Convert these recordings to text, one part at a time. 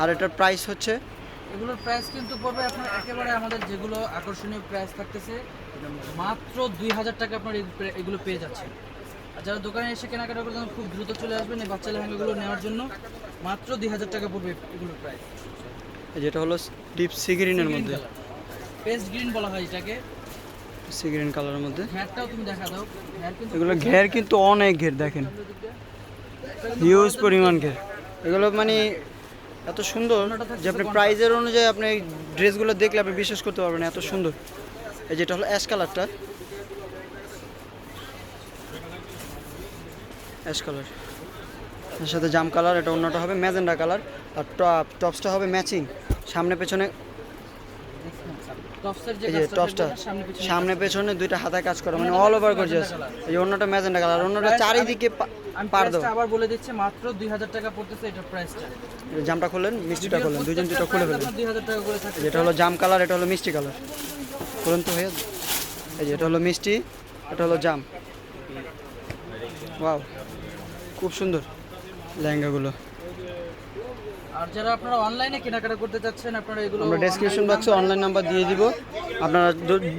আর এটার প্রাইস হচ্ছে? এগুলোর প্রাইস কিন্তু পড়বে আপনার একেবারে আমাদের যেগুলো আকর্ষণীয় প্রাইস থাকতেছে মাত্র দুই হাজার টাকা আপনার এগুলো পেয়ে যাচ্ছেন। আর যারা দোকানে এসে কেনাকাটা করতে খুব দ্রুত চলে আসবেন এই বাচ্চা লেহেঙ্গাগুলো নেওয়ার জন্য। মাত্র দুই হাজার টাকা পড়বে এগুলোর প্রাইস যেটা হলো ডিপ সি গ্রিনের মধ্যে। পেস্ট গ্রিন বলা হয় এটাকে। সি গ্রিন কালারের মধ্যে। ঘ্যাটটাও তুমি দেখা দাও। এগুলো ঘের কিন্তু অনেক ঘের দেখেন। হিউজ পরিমাণ ঘের। এগুলো মানে এত সুন্দর যে আপনি প্রাইজের অনুযায়ী আপনি এই ড্রেসগুলো দেখলে আপনি বিশ্বাস করতে পারবেন এত সুন্দর। এই যেটা হলো অ্যাশ কালারটা অ্যাশ কালারের সাথে জাম কালার এটা অন্যটা হবে ম্যাজেন্ডা কালার আর টপ টপসটা হবে ম্যাচিং সামনে পেছনে এই যে টপসটা সামনে পেছনে দুইটা হাতায় কাজ করা মানে অল ওভার গর্জিয়াস এই অন্যটা ম্যাজেন্ডা কালার অন্যটা চারিদিকে পার দাও। আবার বলে দিচ্ছি মাত্র দুই হাজার টাকা পড়তেছে এটার প্রাইসটা জামটা খুললেন মিষ্টিটা খুললেন দুজন দুটো খুলে দুই হাজার টাকা করে থাকে যেটা হলো জাম কালার এটা হলো মিষ্টি কালার। খুলুন তো হয়ে এই যে এটা হলো মিষ্টি এটা হলো জাম। ওয়াও খুব সুন্দর লেহেঙ্গাগুলো। আর যারা আপনারা অনলাইনে কেনাকাটা করতে চাচ্ছেন আপনারা এগুলো আমরা ডেসক্রিপশন বক্সে অনলাইন নাম্বার দিয়ে দিব। আপনারা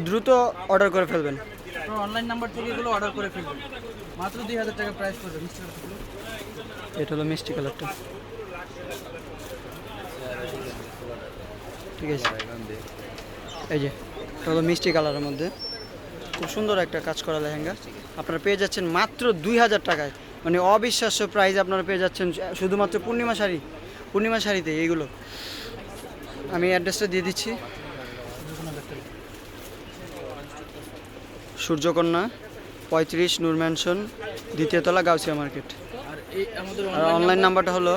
দ্রুত অর্ডার করে ফেলবেন। অনলাইন নাম্বার থেকে এগুলো অর্ডার করে ফেলবেন। মাত্র দুই হাজার টাকা প্রাইস পড়বে মিষ্টি। এটা হলো মিষ্টি কালারটা ঠিক আছে। এই যে এটা হলো মিষ্টি কালারের মধ্যে। খুব সুন্দর একটা কাজ করা লেহেঙ্গা। আপনারা পেয়ে যাচ্ছেন মাত্র দুই হাজার টাকায়। মানে অবিশ্বাস্য প্রাইস আপনারা পেয়ে যাচ্ছেন শুধুমাত্র পূর্ণিমা শাড়ি। পূর্ণিমা শাড়িতে এইগুলো। আমি অ্যাড্রেসটা দিয়ে দিচ্ছি। সূর্যকন্যা পঁয়ত্রিশ নূর ম্যানশন দ্বিতীয়তলা গাউসিয়া মার্কেট আর আর অনলাইন নাম্বারটা হলো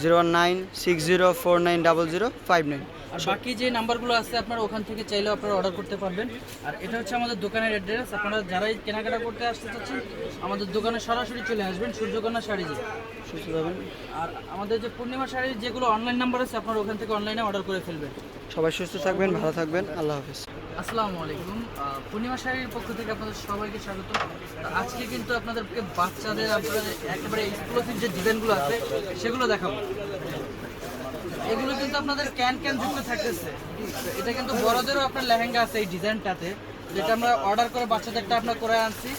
zero one nine six zero four nine double zero five nine. আর বাকি যে নাম্বারগুলো আছে আপনারা ওখান থেকে চাইলেও আপনারা অর্ডার করতে পারবেন। আর এটা হচ্ছে আমাদের দোকানের অ্যাড্রেস। আপনারা যারাই কেনাকাটা করতে আসতে চাচ্ছেন আমাদের দোকানে সরাসরি চলে আসবেন সূর্যকন্যা শাড়ি যে সুস্থ থাকবেন। আর আমাদের যে পূর্ণিমা শাড়ির যেগুলো অনলাইন নাম্বার আছে আপনারা ওখান থেকে অনলাইনে অর্ডার করে ফেলবেন। সবাই সুস্থ থাকবেন ভালো থাকবেন। আল্লাহ হাফিজ। আসসালামু আলাইকুম। পূর্ণিমা শাড়ির পক্ষ থেকে আপনাদের সবাইকে স্বাগত। আজকে কিন্তু আপনাদেরকে বাচ্চাদের, আপনাদের একেবারে এক্সক্লুসিভ যে ডিজাইনগুলো আছে, সেগুলো দেখাবো। এগুলো কিন্তু আপনাদের ক্যান ক্যান যুক্ত থাকতেছে। এটা কিন্তু বড়দেরও আপনার লেহেঙ্গা আছে এই ডিজাইনটাতে যেটা আমরা অর্ডার করে বাচ্চাদেরটা আমরা করে আনছি।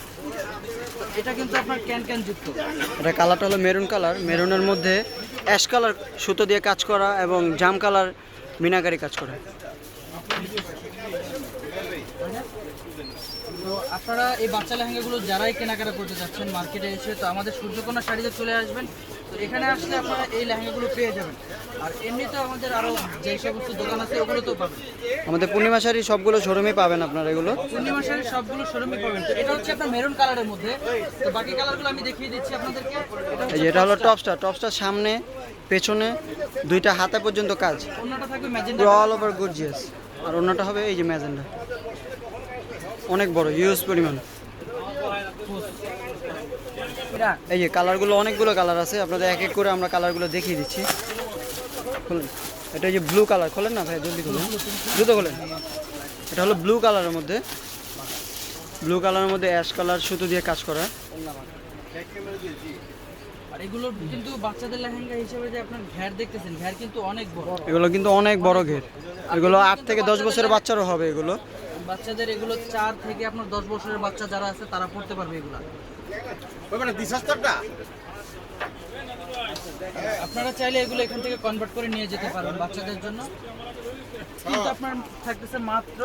এটা কিন্তু আপনার ক্যান ক্যান যুক্ত। এটা কালারটা হলো মেরুন কালার। মেরুনের মধ্যে অ্যাশ কালার সুতো দিয়ে কাজ করা এবং জাম কালার মিনাকারি কাজ করা তো আপনারা এই বাচ্চা লেহেঙ্গাগুলো যারাই কেনাকাটা করতে যাচ্ছেন মার্কেটে এসে তো আমাদের সূর্যকন্যা শাড়িতে চলে আসবেন। তো এখানে আসলে আপনারা এই লেহেঙ্গাগুলো পেয়ে যাবেন। আর এমনিতে আমাদের আরও যে সমস্ত দোকান আছে ওগুলো তো পাবেন। আমাদের পূর্ণিমা শাড়ি সবগুলো শোরুমে পাবেন আপনারা এগুলো? পূর্ণিমা শাড়ি সবগুলো শোরুমে পাবেন। তো এটা হচ্ছে আপনার মেরুন কালারের মধ্যে। তো বাকি কালারগুলো আমি দেখিয়ে দিচ্ছি আপনাদেরকে। এই যে এটা হলো টপসটা টপসটার সামনে পেছনে দুইটা হাতা পর্যন্ত কাজ। অন্যটা থাকবে ম্যাজেন্ডা অল ওভার গর্জিয়াস আর অন্যটা হবে এই যে ম্যাজেন্ডা অনেক বড় ইউজ পরিমাণ। এই যে কালারগুলো অনেকগুলো কালার আছে। আপনাদের এক এক করে আমরা কালারগুলো দেখিয়ে দিচ্ছি। খুলেন। এটা এই যে ব্লু কালার খোলেন না ভাই? জলদি খুলেন। দ্রুত খোলেন। এটা হলো ব্লু কালারের মধ্যে। ব্লু কালারের মধ্যে অ্যাশ কালার সুতো দিয়ে কাজ করা। এগুলো কিন্তু বাচ্চাদের লেহেঙ্গা হিসেবে যে আপনার ঘ্যার দেখতেছেন ঘ্যার কিন্তু অনেক বড়। এগুলো কিন্তু অনেক বড় ঘের। এগুলো আট থেকে দশ বছরের বাচ্চারও হবে এগুলো। বাচ্চাদের এগুলো চার থেকে আপনার দশ বছরের বাচ্চা যারা আছে তারা পড়তে পারবে এগুলো। আপনারা চাইলে এগুলো এখান থেকে কনভার্ট করে নিয়ে যেতে পারবেন বাচ্চাদের জন্য। কিন্তু আপনার থাকতেছে মাত্র